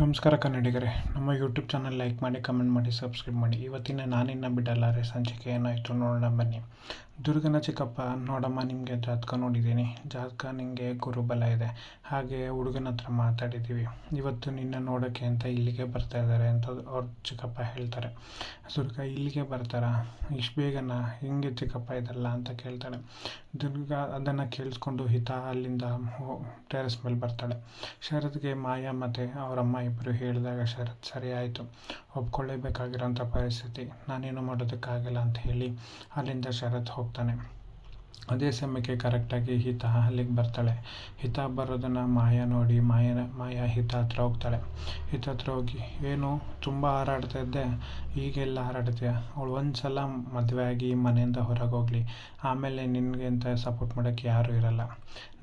ನಮಸ್ಕಾರ ಕನ್ನಡಿಗರೇ. ನಮ್ಮ ಯೂಟ್ಯೂಬ್ ಚಾನಲ್ ಲೈಕ್ ಮಾಡಿ ಕಮೆಂಟ್ ಮಾಡಿ ಸಬ್ಸ್ಕ್ರೈಬ್ ಮಾಡಿ. ಇವತ್ತಿನ ನಾನಿನ್ನ ಬಿಡಲಾರೆ ಸಂಚಿಕೆ ಏನಾಯಿತು ನೋಡೋಣ ಬನ್ನಿ. ದುರ್ಗನ ಚಿಕ್ಕಪ್ಪ, ನೋಡಮ್ಮ, ನಿಮಗೆ ಜಾತಕ ನೋಡಿದ್ದೀನಿ. ಜಾತಕ ನಿಮಗೆ ಗುರುಬಲ ಇದೆ. ಹಾಗೆ ಹುಡುಗನ ಹತ್ರ ಮಾತಾಡಿದ್ದೀವಿ. ಇವತ್ತು ನಿನ್ನ ನೋಡೋಕ್ಕೆ ಅಂತ ಇಲ್ಲಿಗೆ ಬರ್ತಾ ಇದ್ದಾರೆ ಅಂತ ಅವ್ರ ಚಿಕ್ಕಪ್ಪ ಹೇಳ್ತಾರೆ. ದುರ್ಗ, ಇಲ್ಲಿಗೆ ಬರ್ತಾರ? ಇಷ್ಟು ಬೇಗನ? ಹೆಂಗೆ ಚಿಕ್ಕಪ್ಪ ಇದಲ್ಲ ಅಂತ ಕೇಳ್ತಾಳೆ. ದುರ್ಗ ಅದನ್ನು ಕೇಳಿಸ್ಕೊಂಡು ಹಿತ ಅಲ್ಲಿಂದ ಟೆರೆಸ್ ಮೇಲೆ ಬರ್ತಾಳೆ. ಶರತ್ಗೆ ಮಾಯಾ ಮತ್ತು ಅವರಮ್ಮ ಇಬ್ಬರು ಹೇಳಿದಾಗ ಶರತ್, ಸರಿ ಆಯಿತು. ಒಪ್ಕೊಳ್ಳೇಬೇಕಾಗಿರೋಂಥ ಪರಿಸ್ಥಿತಿ. ನಾನೇನು ಮಾಡೋದಕ್ಕಾಗಲ್ಲ ಅಂತ ಹೇಳಿ ಅಲ್ಲಿಂದ ಶರತ್ ಹೋಗ್ತಾನೆ. obtenemos. ಅದೇ ಸಮಯಕ್ಕೆ ಕರೆಕ್ಟಾಗಿ ಹಿತ ಅಲ್ಲಿಗೆ ಬರ್ತಾಳೆ. ಹಿತ ಬರೋದನ್ನು ಮಾಯಾ ನೋಡಿ ಮಾಯನ, ಮಾಯಾ ಹಿತ ಹತ್ರ ಹೋಗ್ತಾಳೆ. ಹಿತ ಹತ್ರ ಹೋಗಿ, ಏನು, ತುಂಬ ಹಾರಾಡ್ತಾ ಇದ್ದೆ? ಈಗೆಲ್ಲ ಹಾರಾಡ್ತೀಯ? ಅವಳು ಒಂದು ಸಲ ಮದುವೆ ಆಗಿ ಮನೆಯಿಂದ ಹೊರಗೆ ಹೋಗಲಿ. ಆಮೇಲೆ ನಿನಗೆ ಅಂತ ಸಪೋರ್ಟ್ ಮಾಡೋಕ್ಕೆ ಯಾರೂ ಇರಲ್ಲ.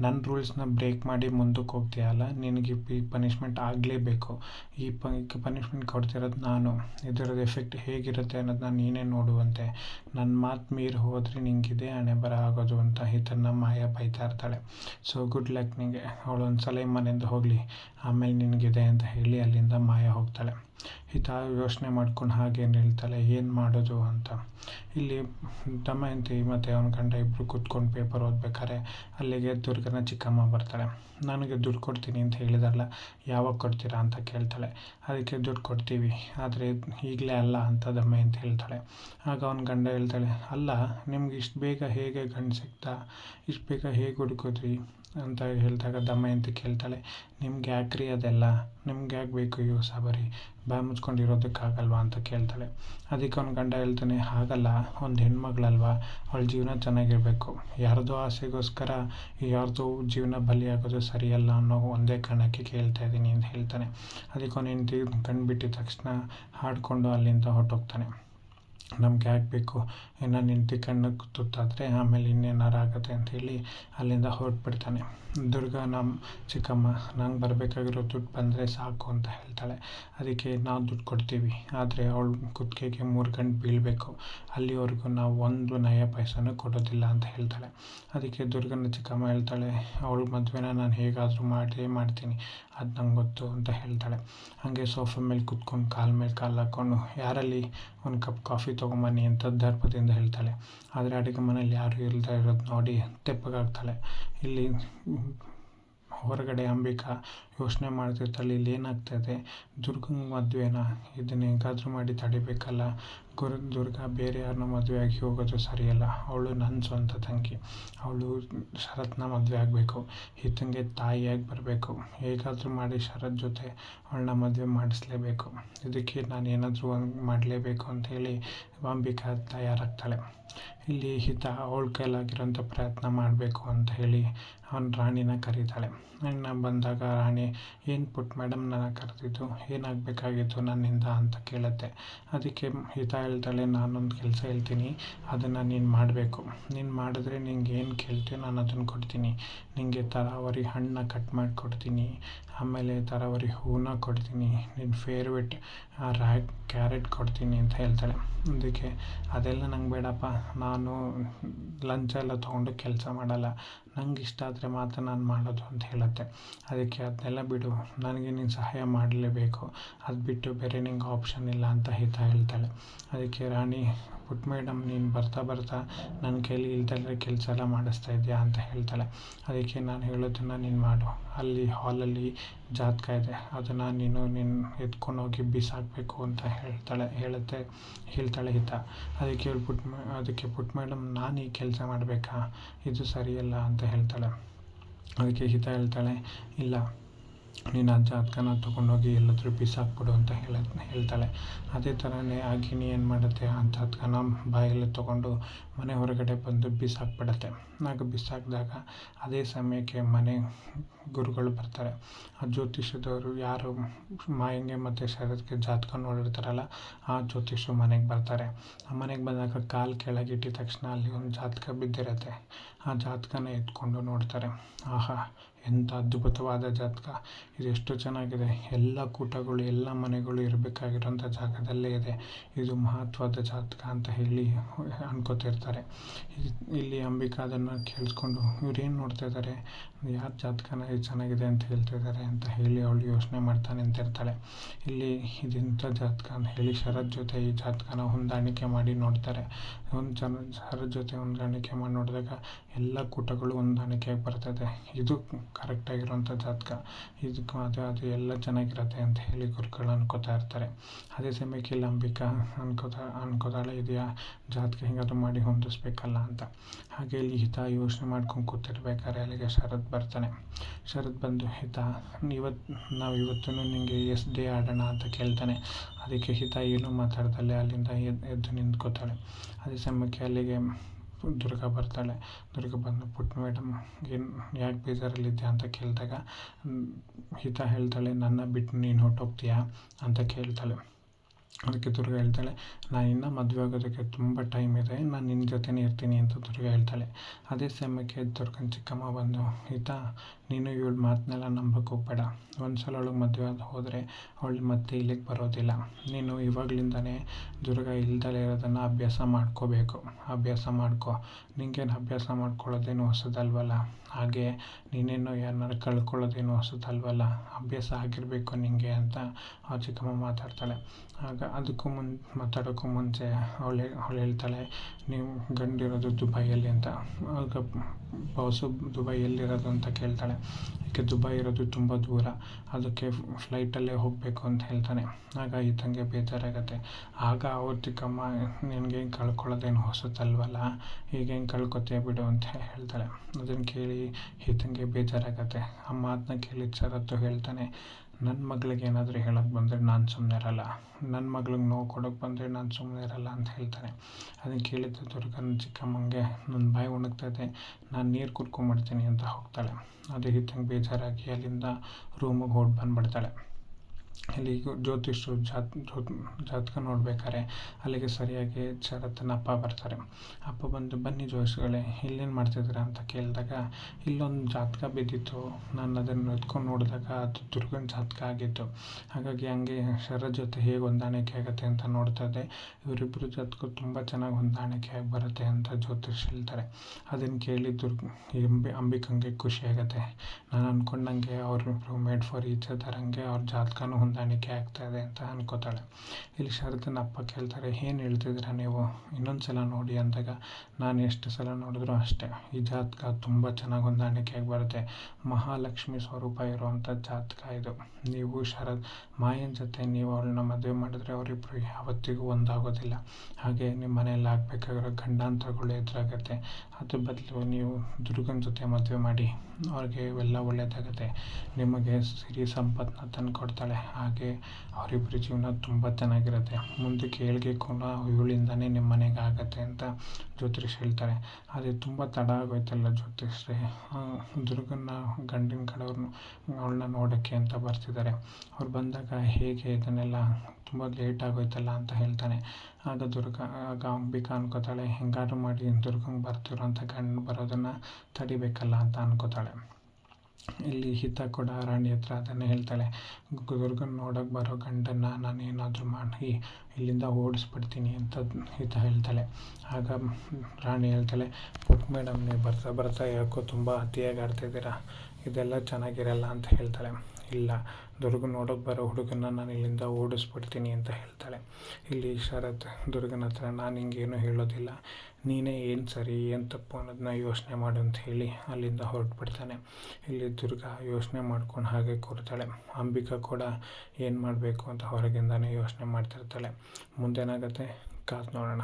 ನನ್ನ ರೂಲ್ಸ್ನ ಬ್ರೇಕ್ ಮಾಡಿ ಮುಂದಕ್ಕೆ ಹೋಗ್ತೀಯಲ್ಲ ನಿನಗೆ ಈ ಪನಿಷ್ಮೆಂಟ್ ಆಗಲೇಬೇಕು. ಈ ಪ ಪನಿಷ್ಮೆಂಟ್ ಕೊಡ್ತಿರೋದು ನಾನು. ಇದರದ್ದು ಎಫೆಕ್ಟ್ ಹೇಗಿರುತ್ತೆ ಅನ್ನೋದನ್ನ ನೀನೇ ನೋಡುವಂತೆ. ನನ್ನ ಮಾತು ಮೀರಿ ಹೋದರೆ ನಿಂಗಿದೆ, ಹಣೆ ಬರ ಆಗೋದು ಅಂತ ಹಿತನ್ನ ಮಾಯ ಬೈತಾ ಇರ್ತಾಳೆ ಸೊ ಗುಡ್ ಲಕ್ ನಿನಗೆ ಅವಳು ಒಂದು ಸಲ ಮನೆಯಿಂದ ಹೋಗಲಿ. ಆಮೇಲೆ ನಿನಗಿದೆ ಅಂತ ಹೇಳಿ ಅಲ್ಲಿಂದ ಮಾಯ ಹೋಗ್ತಾಳೆ. ಹಿತ ಯೋಚನೆ ಮಾಡ್ಕೊಂಡು ಹಾಗೇನು ಹೇಳ್ತಾಳೆ ಏನು ಮಾಡೋದು ಅಂತ. ಇಲ್ಲಿ ದಮಯಂತಿ ಮತ್ತು ಅವನ ಗಂಡ ಇಬ್ಬರು ಕೂತ್ಕೊಂಡು ಪೇಪರ್ ಓದ್ಬೇಕಾರೆ ಅಲ್ಲಿಗೆ ದುರ್ಗನ ಚಿಕ್ಕಮ್ಮ ಬರ್ತಾಳೆ. ನನಗೆ ದುಡ್ಡು ಕೊಡ್ತೀನಿ ಅಂತ ಹೇಳಿದಾರಲ್ಲ, ಯಾವಾಗ ಕೊಡ್ತೀರಾ ಅಂತ ಕೇಳ್ತಾಳೆ. ಅದಕ್ಕೆ ದುಡ್ಡು ಕೊಡ್ತೀವಿ, ಆದರೆ ಈಗಲೇ ಅಲ್ಲ ಅಂತ ದಮಯಂತಿ ಹೇಳ್ತಾಳೆ. ಆಗ ಅವನ ಗಂಡ ಹೇಳ್ತಾಳೆ, ಅಲ್ಲ, ನಿಮ್ಗೆ ಇಷ್ಟು ಬೇಗ ಹೇಗೆ ಗಂಡು ಸಿಗ್ತಾ? ಇಷ್ಟು ಬೇಗ ಹೇಗೆ ಹುಡುಕಿದ್ರಿ? ಅಂತ ಹೇಳಿದಾಗ ದಮಯಂತಿ ಕೇಳ್ತಾಳೆ, ನಿಮ್ಗೆ ಯಾಕ್ರಿ ಅದೆಲ್ಲ? ನಿಮ್ಗೆ ಯಾಕೆ ಬೇಕು ಇವು ಸಬರಿ? ಬಾಯಿ ಮುಚ್ಕೊಂಡಿರೋದಕ್ಕಾಗಲ್ವಾ? ಅಂತ ಕೇಳ್ತಾಳೆ. ಅದಕ್ಕೆ ಅವ್ನ ಗಂಡ ಹೇಳ್ತಾನೆ, ಹಾಗಲ್ಲ, ಒಂದು ಹೆಣ್ಮಗಳಲ್ವಾ? ಅವಳ ಜೀವನ ಚೆನ್ನಾಗಿರಬೇಕು. ಯಾರದೋ ಆಸೆಗೋಸ್ಕರ ಯಾರ್ದೋ ಜೀವನ ಬಲಿಯಾಗೋದು ಸರಿಯಲ್ಲ ಅನ್ನೋ ಒಂದೇ ಕಾರಣಕ್ಕೆ ಕೇಳ್ತಾ ಇದ್ದೀನಿ ಅಂತ ಹೇಳ್ತಾನೆ. ಅದಕ್ಕೆ ಅವನು ಹೆಂಡತಿ ಕಣ್ಣು ತಕ್ಷಣ ಹಾಡಿಕೊಂಡು ಅಲ್ಲಿಂದ ಹೊರಟೋಗ್ತಾನೆ. ನಮ್ಗೆ ಯಾಕೆ ಬೇಕು ಏನೋ ನಿಂತು ಕಣ್ಣಿಗೆ ತುತ್ತಾದರೆ ಆಮೇಲೆ ಇನ್ನೇನಾರು ಆಗುತ್ತೆ ಅಂಥೇಳಿ ಅಲ್ಲಿಂದ ಹೊರಟ್ಬಿಡ್ತಾನೆ. ದುರ್ಗ ನಮ್ಮ ಚಿಕ್ಕಮ್ಮ, ನಂಗೆ ಬರಬೇಕಾಗಿರೋ ದುಡ್ಡು ಬಂದರೆ ಸಾಕು ಅಂತ ಹೇಳ್ತಾಳೆ. ಅದಕ್ಕೆ ನಾವು ದುಡ್ಡು ಕೊಡ್ತೀವಿ. ಆದರೆ ಅವಳು ಕುತ್ತಿಗೆಗೆ ಮೂರು ಗಂಟೆ ಬೀಳಬೇಕು. ಅಲ್ಲಿವರೆಗೂ ನಾವು ಒಂದು ನಯ ಪೈಸನೂ ಕೊಡೋದಿಲ್ಲ ಅಂತ ಹೇಳ್ತಾಳೆ. ಅದಕ್ಕೆ ದುರ್ಗನ ಚಿಕ್ಕಮ್ಮ ಹೇಳ್ತಾಳೆ, ಅವಳ ಮದುವೆನ ನಾನು ಹೇಗಾದರೂ ಮಾಡಿಯೇ ಮಾಡ್ತೀನಿ. ಅದು ನಂಗೆ ಗೊತ್ತು ಅಂತ ಹೇಳ್ತಾಳೆ. ಹಾಗೆ ಸೋಫಾ ಮೇಲೆ ಕುತ್ಕೊಂಡು ಕಾಲ ಮೇಲೆ ಕಾಲು ಹಾಕ್ಕೊಂಡು ಯಾರಲ್ಲಿ ಒಂದು ಕಪ್ ಕಾಫಿ ತೊಗೊಂಬನ್ನಿ ಅಂತ ದರ್ಪದಿಂದ ಹೇಳ್ತಾಳೆ. ಆದರೆ ಅಡುಗೆ ಮನೇಲಿ ಯಾರೂ ಇಲ್ಲದೆ ಇರೋದು ನೋಡಿ ತೆಪ್ಪಗಾಗ್ತಾಳೆ. ಇಲ್ಲಿ ಹೊರಗಡೆ ಅಂಬಿಕಾ ಯೋಚನೆ ಮಾಡ್ತಿರ್ತಾಳೆ ಇಲ್ಲಿ ಏನಾಗ್ತಾಯಿದೆ ದುರ್ಗ ಮದುವೆನಾ? ಇದನ್ನ ಹೇಗಾದರೂ ಮಾಡಿ ತಡಿಬೇಕಲ್ಲ. ಗುರು ದುರ್ಗಾ ಬೇರೆ ಯಾರನ್ನ ಮದುವೆ ಆಗಿ ಹೋಗೋದು ಸರಿಯಲ್ಲ. ಅವಳು ನನ್ನ ಸ್ವಂತ ತಂಗಿ. ಅವಳು ಶರತ್ನ ಮದುವೆ ಆಗಬೇಕು. ಹಿತಂಗೆ ತಾಯಿಯಾಗಿ ಬರಬೇಕು. ಹೇಗಾದರೂ ಮಾಡಿ ಶರತ್ ಜೊತೆ ಅವಳನ್ನ ಮದುವೆ ಮಾಡಿಸ್ಲೇಬೇಕು. ಇದಕ್ಕೆ ನಾನು ಏನಾದರೂ ಒಂದು ಮಾಡಲೇಬೇಕು ಅಂಥೇಳಿ ಅಂಬಿಕಾ ತಯಾರಾಗ್ತಾಳೆ. ಇಲ್ಲಿ ಹಿತ ಅವಳ ಕೈಲಾಗಿರೋಂಥ ಪ್ರಯತ್ನ ಮಾಡಬೇಕು ಅಂತ ಹೇಳಿ ಅವನ ರಾಣಿನ ಕರೀತಾಳೆ. ಅಣ್ಣ ಬಂದಾಗ, ರಾಣಿ, ಏನು ಪುಟ್ ಮೇಡಮ್ ನನ್ನ ಕರೆದಿದ್ದು? ಏನಾಗಬೇಕಾಗಿತ್ತು ನನ್ನಿಂದ? ಅಂತ ಕೇಳುತ್ತೆ. ಅದಕ್ಕೆ ಹಿತ ಹೇಳ್ತಾಳೆ ನಾನೊಂದು ಕೆಲಸ ಹೇಳ್ತೀನಿ, ಅದನ್ನು ನೀನು ಮಾಡಬೇಕು. ನೀನು ಮಾಡಿದ್ರೆ ನಿಂಗೆ ಏನು ಕೇಳ್ತೀಯೋ ನಾನು ಅದನ್ನು ಕೊಡ್ತೀನಿ. ನಿನಗೆ ತರಾವರಿ ಹಣ್ಣನ್ನ ಕಟ್ ಮಾಡಿ ಕೊಡ್ತೀನಿ ಆಮೇಲೆ ತರಾವರಿ ಹೂವನ್ನ ಕೊಡ್ತೀನಿ ನಿನ್ನ ಫೇವ್ರೆಟ್ ರ್ಯಾಕ್ ಕ್ಯಾರೆಟ್ ಕೊಡ್ತೀನಿ ಅಂತ ಹೇಳ್ತಾಳೆ. ಅದಕ್ಕೆ ಅದೆಲ್ಲ ನಂಗೆ ಬೇಡಪ್ಪ. ನಾನು ಲಂಚ ಎಲ್ಲ ತೊಗೊಂಡು ಕೆಲಸ ಮಾಡಲ್ಲ. ನಂಗೆ ಇಷ್ಟ ಆದರೆ ಮಾತ್ರ ನಾನು ಮಾಡೋದು ಅಂತ ಹೇಳುತ್ತೆ. ಅದಕ್ಕೆ ಅದನ್ನೆಲ್ಲ ಬಿಡು, ನನಗೆ ನೀನು ಸಹಾಯ ಮಾಡಲೇಬೇಕು. ಅದು ಬಿಟ್ಟು ಬೇರೆ ನಿಂಗೆ ಆಪ್ಷನ್ ಇಲ್ಲ ಅಂತ ಹಿತ ಹೇಳ್ತಾಳೆ. ಅದಕ್ಕೆ ರಾಣಿ ಪುಟ್ ಮೇಡಮ್, ನೀನು ಬರ್ತಾ ಬರ್ತಾ ನನ್ನ ಕೈಲಿ ಇಲ್ದಲ್ಲೇ ಕೆಲಸ ಎಲ್ಲ ಮಾಡಿಸ್ತಾ ಇದೆಯಾ? ಅಂತ ಹೇಳ್ತಾಳೆ. ಅದಕ್ಕೆ ನಾನು ಹೇಳೋದನ್ನು ನೀನು ಮಾಡು. ಅಲ್ಲಿ ಹಾಲಲ್ಲಿ ಜಾತಕ ಇದೆ. ಅದನ್ನು ನೀನು ನೀನು ಎತ್ಕೊಂಡು ಹೋಗಿ ಬಿಸಾಕಬೇಕು ಅಂತ ಹೇಳ್ತಾಳೆ, ಹೇಳುತ್ತೆ, ಹೇಳ್ತಾಳೆ ಹಿತ. ಅದಕ್ಕೆ ಪುಟ್ ಅದಕ್ಕೆ ಪುಟ್ ಮೇಡಮ್, ನಾನು ಈ ಕೆಲಸ ಮಾಡಬೇಕಾ? ಇದು ಸರಿಯಲ್ಲ ಅಂತ ಹೇಳ್ತಾಳೆ. ಅದಕ್ಕೆ ಹಿತ ಹೇಳ್ತಾಳೆ, ಇಲ್ಲ ನೀನು ಆ ಜಾತಕನ ತೊಗೊಂಡೋಗಿ ಎಲ್ಲಾದರೂ ಬಿಸಾಕ್ಬಿಡು ಅಂತ ಹೇಳ ಹೇಳ್ತಾಳೆ. ಅದೇ ಥರನೇ ಆ ಗಿಣಿ ಏನು ಮಾಡುತ್ತೆ? ಆ ಜಾತಕನ ಬಾಯಲ್ಲಿ ತೊಗೊಂಡು ಮನೆ ಹೊರಗಡೆ ಬಂದು ಬಿಸಾಕ್ಬಿಡತ್ತೆ ಆಗ ಬಿಸಾಕಿದಾಗ ಅದೇ ಸಮಯಕ್ಕೆ ಮನೆ ಗುರುಗಳು ಬರ್ತಾರೆ. ಆ ಜ್ಯೋತಿಷ್ಯದವರು ಯಾರು? ಮಾಯಂಗೆ ಮತ್ತು ಶರತ್ಗೆ ಜಾತಕ ನೋಡಿರ್ತಾರಲ್ಲ, ಆ ಜ್ಯೋತಿಷ್ಯರು ಮನೆಗೆ ಬರ್ತಾರೆ. ಆ ಮನೆಗೆ ಬಂದಾಗ ಕಾಲು ಕೆಳಗಿಟ್ಟಿದ ತಕ್ಷಣ ಅಲ್ಲಿ ಒಂದು ಜಾತಕ ಬಿದ್ದಿರುತ್ತೆ. ಆ ಜಾತಕನ ಎತ್ಕೊಂಡು ನೋಡ್ತಾರೆ. ಆಹಾ ಎಂಥ ಅದ್ಭುತವಾದ ಜಾತಕ. ಇದೆಷ್ಟು ಚೆನ್ನಾಗಿದೆ. ಎಲ್ಲ ಕೂಟಗಳು, ಎಲ್ಲ ಮನೆಗಳು ಇರಬೇಕಾಗಿರೋಂಥ ಜಾಗದಲ್ಲೇ ಇದೆ. ಇದು ಮಹತ್ವದ ಜಾತಕ ಅಂತ ಹೇಳಿ ಅನ್ಕೋತಿರ್ತಾರೆ. ಇಲ್ಲಿ ಅಂಬಿಕಾ ಅದನ್ನು ಕೇಳಿಸ್ಕೊಂಡು ಇವ್ರೇನು ನೋಡ್ತಾ ಇದ್ದಾರೆ ಯಾರ ಜಾತಕನ ಇದು ಚೆನ್ನಾಗಿದೆ ಅಂತ ಹೇಳ್ತಿದ್ದಾರೆ ಅಂತ ಹೇಳಿ ಅವಳು ಯೋಚನೆ ಮಾಡ್ತಾನೆ ಅಂತ ಇರ್ತಾಳೆ ಇಲ್ಲಿ ಇದೆಂಥ ಜಾತಕ ಅಂತ ಹೇಳಿ ಶರತ್ ಜೊತೆ ಈ ಜಾತಕನ ಹೊಂದಾಣಿಕೆ ಮಾಡಿ ನೋಡ್ತಾರೆ. ಒಂದು ಜನ ಜನರ ಜೊತೆ ಹೊಂದಾಣಿಕೆ ಮಾಡಿ ನೋಡಿದಾಗ ಎಲ್ಲ ಕೂಟಗಳು ಹೊಂದಾಣಿಕೆಯಾಗಿ ಬರ್ತದೆ. ಇದು ಕರೆಕ್ಟಾಗಿರುವಂಥ ಜಾತಕ. ಇದಕ್ಕೆ ಅದು ಅದು ಎಲ್ಲ ಚೆನ್ನಾಗಿರುತ್ತೆ ಅಂತ ಹೇಳಿ ಗುರುಗಳು ಅನ್ಕೋತಾ ಇರ್ತಾರೆ. ಅದೇ ಸಮಯಕ್ಕೆ ಇಲ್ಲಿ ಅಂಬಿಕಾ ಅನ್ಕೋತಾ, ಅನ್ಕೋತಾಳೆ, ಇದೆಯಾ? ಜಾತಕ ಹೇಗಾದರೂ ಮಾಡಿ ಹೊಂದಿಸ್ಬೇಕಲ್ಲ ಅಂತ. ಹಾಗೆ ಇಲ್ಲಿ ಹಿತ ಯೋಚನೆ ಮಾಡ್ಕೊಂಡು ಕೂತಿರ್ಬೇಕಾದ್ರೆ ಅಲ್ಲಿಗೆ ಶರತ್ ಬರ್ತಾನೆ. ಶರತ್ ಬಂದು, ಹಿತ ಇವತ್ತು ನಾವು ಇವತ್ತು ನಿಮಗೆ ಎಸ್ ಡೇ ಆಡೋಣ ಅಂತ ಕೇಳ್ತಾನೆ. ಅದಕ್ಕೆ ಹಿತ ಏನು ಮಾತಾಡ್ದಲ್ಲೇ ಅಲ್ಲಿಂದ ಎದ್ದು ನಿಂತ್ಕೋತಾಳೆ. ಅದೇ ಸಮಯಕ್ಕೆ ಅಲ್ಲಿಗೆ ದುರ್ಗಾ ಬರ್ತಾಳೆ. ದುರ್ಗಾ ಬಂದು ಪುಟ್ಟ ಮೇಡಮ್ ಏನು ಯಾಕೆ ಬೇಜಾರಲ್ಲಿದ್ದೆ ಅಂತ ಕೇಳಿದಾಗ ಹಿತ ಹೇಳ್ತಾಳೆ, ನನ್ನ ಬಿಟ್ಟು ನೀನು ಹೊರ್ಟೋಗ್ತೀಯಾ ಅಂತ ಕೇಳ್ತಾಳೆ. ಅದಕ್ಕೆ ದುರ್ಗ ಹೇಳ್ತಾಳೆ ನಾನು ಇನ್ನೂ ಮದುವೆ ಆಗೋದಕ್ಕೆ ತುಂಬ ಟೈಮ್ ಇದೆ, ನಾನು ನಿನ್ನ ಜೊತೆನೇ ಇರ್ತೀನಿ ಅಂತ ದುರ್ಗ ಹೇಳ್ತಾಳೆ. ಅದೇ ಸಮಯಕ್ಕೆ ದುರ್ಗನ ಚಿಕ್ಕಮ್ಮ ಬಂದು, ಈತ, ನೀನು ಇವಳು ಮಾತನ್ನೆಲ್ಲ ನಂಬಕ್ಕೆ ಹೋಗ್ಬೇಡ. ಒಂದು ಸಲ ಅವಳಿಗೆ ಮದುವೆ ಆದ ಹೋದರೆ ಅವಳು ಮತ್ತೆ ಇಲ್ಲಿಗೆ ಬರೋದಿಲ್ಲ. ನೀನು ಇವಾಗಲಿಂದನೇ ದುರ್ಗ ಇಲ್ದಲೇ ಇರೋದನ್ನು ಅಭ್ಯಾಸ ಮಾಡ್ಕೋಬೇಕು. ಅಭ್ಯಾಸ ಮಾಡ್ಕೊ. ನಿಂಗೇನು ಅಭ್ಯಾಸ ಮಾಡ್ಕೊಳ್ಳೋದೇನು ಹೊಸದಲ್ವಲ್ಲ? ಹಾಗೆ ನೀನೇನು ಯಾರನ್ನಾರು ಕಳ್ಕೊಳ್ಳೋದೇನು ಹೊಸದಲ್ವಲ್ಲ? ಅಭ್ಯಾಸ ಆಗಿರಬೇಕು ನಿನಗೆ ಅಂತ ಆ ಚಿಕ್ಕಮ್ಮ ಮಾತಾಡ್ತಾಳೆ. ಆಗ ಅದಕ್ಕೂ ಮುನ್ ಮಾತಾಡೋಕ್ಕೂ ಮುಂಚೆ ಅವಳು ಅವಳು ಹೇಳ್ತಾಳೆ ನೀವು ಗಂಡಿರೋದು ದುಬೈಯಲ್ಲಿ ಅಂತ. ಆಗ ಬಾಸು ದುಬೈಯಲ್ಲಿರೋದು ಅಂತ ಕೇಳ್ತಾಳೆ. ಯಾಕೆ ದುಬೈ ಇರೋದು ತುಂಬ ದೂರ, ಅದಕ್ಕೆ ಫ್ಲೈಟಲ್ಲೇ ಹೋಗಬೇಕು ಅಂತ ಹೇಳ್ತಾನೆ. ಆಗ ಈತಂಗೆ ಬೇಜಾರಾಗತ್ತೆ. ಆಗ ಅವ್ರ ಚಿಕ್ಕಮ್ಮ ನಿನಗೆ ಕಳ್ಕೊಳ್ಳೋದೇನು ಹೊಸತಲ್ವಲ್ಲ? ಈಗೇನು ಕಳ್ಕೊತೀಯ ಬಿಡು ಅಂತ ಹೇಳ್ತಾಳೆ. ಅದನ್ನು ಕೇಳಿ ಈ ತಂಗೆ ಬೇಜಾರಾಗತ್ತೆ. ಆ ಮಾತನ್ನ ಕೇಳಿ ಶರತ್ತು ಹೇಳ್ತಾನೆ. ನನ್ನ ಮಗಳಿಗೆ ಏನಾದರೂ ಹೇಳೋಕ್ಕೆ ಬಂದರೆ ನಾನು ಸುಮ್ಮನೆ ಇರಲ್ಲ. ನನ್ನ ಮಗ್ಳಿಗೆ ನೋವು ಕೊಡೋಕ್ಕೆ ಬಂದರೆ ನಾನು ಸುಮ್ಮನೆ ಇರಲ್ಲ ಅಂತ ಹೇಳ್ತಾನೆ ಅದನ್ನು ಕೇಳಿದ ದುರ್ಗನ ಚಿಕ್ಕಮ್ಮಂಗೆ ನನ್ನ ಬಾಯಿ ಒಣಗ್ತೈತೆ ನಾನು ನೀರು ಕುಡ್ಕೊಂಬಿಡ್ತೀನಿ ಅಂತ ಹೋಗ್ತಾಳೆ. ಅದು ಇದ್ದಂಗೆ ಬೇಜಾರಾಗಿ ಅಲ್ಲಿಂದ ರೂಮಿಗೆ ಹೊರ್ಟು ಬಂದುಬಿಡ್ತಾಳೆ. ಇಲ್ಲಿ ಜ್ಯೋತಿಷರು ಜಾತ್, ಜ್ಯೋತ್ ಜಾತಕ ನೋಡ್ಬೇಕಾದ್ರೆ ಅಲ್ಲಿಗೆ ಸರಿಯಾಗಿ ಶರತ್ತನ ಅಪ್ಪ ಬರ್ತಾರೆ. ಅಪ್ಪ ಬಂದು, ಬನ್ನಿ ಜೋಯಿಸ್ಗಳೇ ಇಲ್ಲೇನು ಮಾಡ್ತಿದ್ದೀರಾ? ಅಂತ ಕೇಳಿದಾಗ, ಇಲ್ಲೊಂದು ಜಾತಕ ಬಿದ್ದಿತ್ತು. ನಾನು ಅದನ್ನು ಎತ್ಕೊಂಡು ನೋಡಿದಾಗ ಅದು ದುರ್ಗನ ಜಾತಕ ಆಗಿತ್ತು. ಹಾಗಾಗಿ ಹಂಗೆ ಶರತ್ ಜೊತೆ ಹೇಗೆ ಹೊಂದಾಣಿಕೆ ಆಗುತ್ತೆ ಅಂತ ನೋಡ್ತಾ ಇದ್ದೆ. ಇವರಿಬ್ಬರು ಜಾತಕ ತುಂಬ ಚೆನ್ನಾಗಿ ಹೊಂದಾಣಿಕೆ ಆಗಿ ಬರುತ್ತೆ ಅಂತ ಜ್ಯೋತಿಷ್ ಹೇಳ್ತಾರೆ. ಅದನ್ನು ಕೇಳಿ ದುರ್ಗ, ಅಂಬಿ, ಅಂಬಿಕಂಗೆ ಖುಷಿ ಆಗುತ್ತೆ. ನಾನು ಅಂದ್ಕೊಂಡಂಗೆ ಅವ್ರಿಬ್ರು ಮೇಡ್ ಫಾರ್ ಈಚ್ ಅದರಂಗೆ ಅವ್ರ ಜಾತಕನೂ ಹೊಂದಾಣಿಕೆ ಆಗ್ತಾಯಿದೆ ಅಂತ ಅನ್ಕೋತಾಳೆ. ಇಲ್ಲಿ ಶರದನ ಅಪ್ಪ ಕೇಳ್ತಾರೆ, ಏನು ಹೇಳ್ತಿದ್ದೀರಾ ನೀವು? ಇನ್ನೊಂದು ಸಲ ನೋಡಿ ಅಂದಾಗ, ನಾನು ಎಷ್ಟು ಸಲ ನೋಡಿದ್ರು ಅಷ್ಟೇ. ಈ ಜಾತಕ ತುಂಬ ಚೆನ್ನಾಗಿ ಹೊಂದಾಣಿಕೆಯಾಗಿ ಬರುತ್ತೆ. ಮಹಾಲಕ್ಷ್ಮಿ ಸ್ವರೂಪ ಇರುವಂಥ ಜಾತಕ ಇದು. ನೀವು ಶರದ್ ಮಾಯನ ಜೊತೆ ನೀವು ಅವಳನ್ನ ಮದುವೆ ಮಾಡಿದ್ರೆ ಅವರಿಬ್ಬರು ಯಾವತ್ತಿಗೂ ಒಂದಾಗೋದಿಲ್ಲ. ಹಾಗೆ ನಿಮ್ಮ ಮನೆಯಲ್ಲಿ ಆಗಬೇಕಾಗಿರೋ ಗಂಡಾಂತರಗಳು ಎದುರಾಗುತ್ತೆ. ಅದ್ರ ಬದಲು ನೀವು ದುರ್ಗನ ಜೊತೆ ಮದುವೆ ಮಾಡಿ, ಅವ್ರಿಗೆ ಇವೆಲ್ಲ ಒಳ್ಳೆಯದಾಗುತ್ತೆ ನಿಮಗೆ ಸಿರಿ ಸಂಪತ್ತನ್ನ ತಂದು ಕೊಡ್ತಾಳೆ ಹಾಗೆ ಅವರಿಬ್ಬರ ಜೀವನ ತುಂಬ ಚೆನ್ನಾಗಿರುತ್ತೆ. ಮುಂದಕ್ಕೆ ಏಳಿಗೆ ಕೂಡ ಇವಳಿಂದಲೇ ನಿಮ್ಮ ಮನೆಗೆ ಆಗುತ್ತೆ ಅಂತ ಜ್ಯೋತಿಷ್ ಹೇಳ್ತಾರೆ. ಆದರೆ ತುಂಬ ತಡ ಆಗೋಯ್ತಲ್ಲ ಜ್ಯೋತಿಷ್ರೆ ದುರ್ಗನ್ನ ಗಂಡಿನ ಕಡೆಯವ್ರನ್ನ ಅವಳನ್ನ ನೋಡೋಕ್ಕೆ ಅಂತ ಬರ್ತಿದ್ದಾರೆ. ಅವ್ರು ಬಂದಾಗ ಹೇಗೆ ಇದನ್ನೆಲ್ಲ ತುಂಬ ಲೇಟ್ ಆಗೋಯ್ತಲ್ಲ ಅಂತ ಹೇಳ್ತಾನೆ. ಆಗ ದುರ್ಗ, ಆಗ ಅಂಬಿಕಾ ಅನ್ಕೋತಾಳೆ, ಹೆಂಗಾದ್ರು ಮಾಡಿ ದುರ್ಗಂಗೆ ಬರ್ತಿರೋಂಥ ಗಂಡು ಬರೋದನ್ನು ತಡಿಬೇಕಲ್ಲ ಅಂತ ಅನ್ಕೋತಾಳೆ. ಇಲ್ಲಿ ಹಿತ ಕೊಡ, ರಾಣಿ ಹತ್ರ ಅದನ್ನೇ ಹೇಳ್ತಾಳೆ. ದುರ್ಗನ ನೋಡೋಕೆ ಬರೋ ಗಂಡನ್ನು ನಾನು ಏನಾದರೂ ಮಾಡಿ ಇಲ್ಲಿಂದ ಓಡಿಸ್ಬಿಡ್ತೀನಿ ಅಂತ ಹಿತ ಹೇಳ್ತಾಳೆ. ಆಗ ರಾಣಿ ಹೇಳ್ತಾಳೆ, ಪುಟ್ ಮೇಡಮ್ ಬರ್ತಾ ಬರ್ತಾ ಯಾಕೋ ತುಂಬ ಅತಿಯಾಗಿ ಆಡ್ತಿದ್ದೀರಾ ಇದೆಲ್ಲ ಚೆನ್ನಾಗಿರಲ್ಲ ಅಂತ ಹೇಳ್ತಾಳೆ. ಇಲ್ಲ ದುರ್ಗ ನೋಡೋಕೆ ಬರೋ ಹುಡುಗನ ನಾನು ಇಲ್ಲಿಂದ ಓಡಿಸ್ಬಿಡ್ತೀನಿ ಅಂತ ಹೇಳ್ತಾಳೆ. ಇಲ್ಲಿ ಶರತ್, ದುರ್ಗನ ಹತ್ರ ನಾನು ಹಿಂಗೇನು ಹೇಳೋದಿಲ್ಲ. ನೀನೇ ಏನು ಸರಿ, ಏನು ತಪ್ಪು ಅನ್ನೋದನ್ನ ಯೋಚನೆ ಮಾಡು ಅಂತ ಹೇಳಿ ಅಲ್ಲಿಂದ ಹೊರಟ್ಬಿಡ್ತಾನೆ. ಇಲ್ಲಿ ದುರ್ಗ ಯೋಚನೆ ಮಾಡ್ಕೊಂಡು ಹಾಗೆ ಕೂರ್ತಾಳೆ. ಅಂಬಿಕಾ ಕೂಡ ಏನು ಮಾಡಬೇಕು ಅಂತ ಹೊರಗಿಂದನೇ ಯೋಚನೆ ಮಾಡ್ತಿರ್ತಾಳೆ. ಮುಂದೇನಾಗುತ್ತೆ? ಕಾದು ನೋಡೋಣ.